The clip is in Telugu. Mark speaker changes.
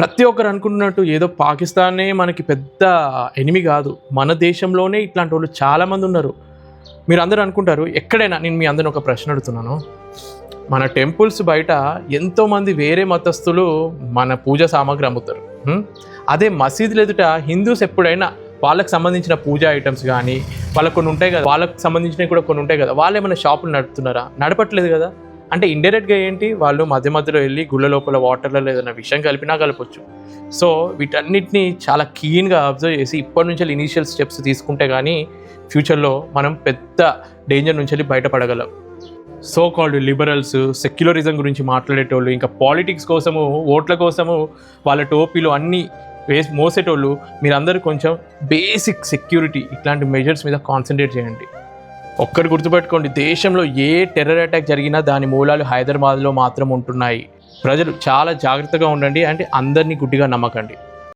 Speaker 1: ప్రతి ఒక్కరు అనుకుంటున్నట్టు ఏదో పాకిస్తానే మనకి పెద్ద ఎనిమి కాదు. మన దేశంలోనే ఇట్లాంటి వాళ్ళు చాలామంది ఉన్నారు. మీరు అందరూ అనుకుంటారు ఎక్కడైనా నేను మీ అందరిని ఒక ప్రశ్న అడుగుతున్నాను. మన టెంపుల్స్ బయట ఎంతోమంది వేరే మతస్థులు మన పూజ సామాగ్రి అమ్ముతారు. అదే మసీదులు ఎదుట హిందూస్ ఎప్పుడైనా వాళ్ళకి సంబంధించిన పూజా ఐటమ్స్ కానీ వాళ్ళకి కొన్ని ఉంటాయి కదా వాళ్ళకి సంబంధించినవి కూడా కొన్ని ఉంటాయి కదా వాళ్ళు ఏమైనా షాపులు నడుపుతున్నారా? నడపట్లేదు కదా. అంటే ఇండైరెక్ట్గా ఏంటి? వాళ్ళు మధ్య మధ్యలో వెళ్ళి గుళ్ళ లోపల వాటర్లో ఏదైనా విషయం కలిపినా కలపచ్చు. సో వీటన్నిటిని చాలా కీన్గా అబ్జర్వ్ చేసి ఇప్పటి నుంచి ఇనీషియల్ స్టెప్స్ తీసుకుంటే కానీ ఫ్యూచర్లో మనం పెద్ద డేంజర్ నుంచి వెళ్ళి బయటపడగలం. సో కాల్డ్ లిబరల్స్ సెక్యులరిజం గురించి మాట్లాడేటోళ్ళు ఇంకా పాలిటిక్స్ కోసము ఓట్ల కోసము వాళ్ళ టోపీలు అన్నీ వేసి మోసేటోళ్ళు మీరందరూ కొంచెం బేసిక్ సెక్యూరిటీ ఇట్లాంటి మెజర్స్ మీద కాన్సన్ట్రేట్ చేయండి. ఒక్కరు గుర్తుపెట్టుకోండి దేశంలో ఏ టెర్రర్ అటాక్ జరిగినా దాని మూలాలు హైదరాబాద్లో మాత్రం ఉంటున్నాయి. ప్రజలు చాలా జాగ్రత్తగా ఉండండి అంటే అందరినీ గుడ్డిగా నమ్మకండి.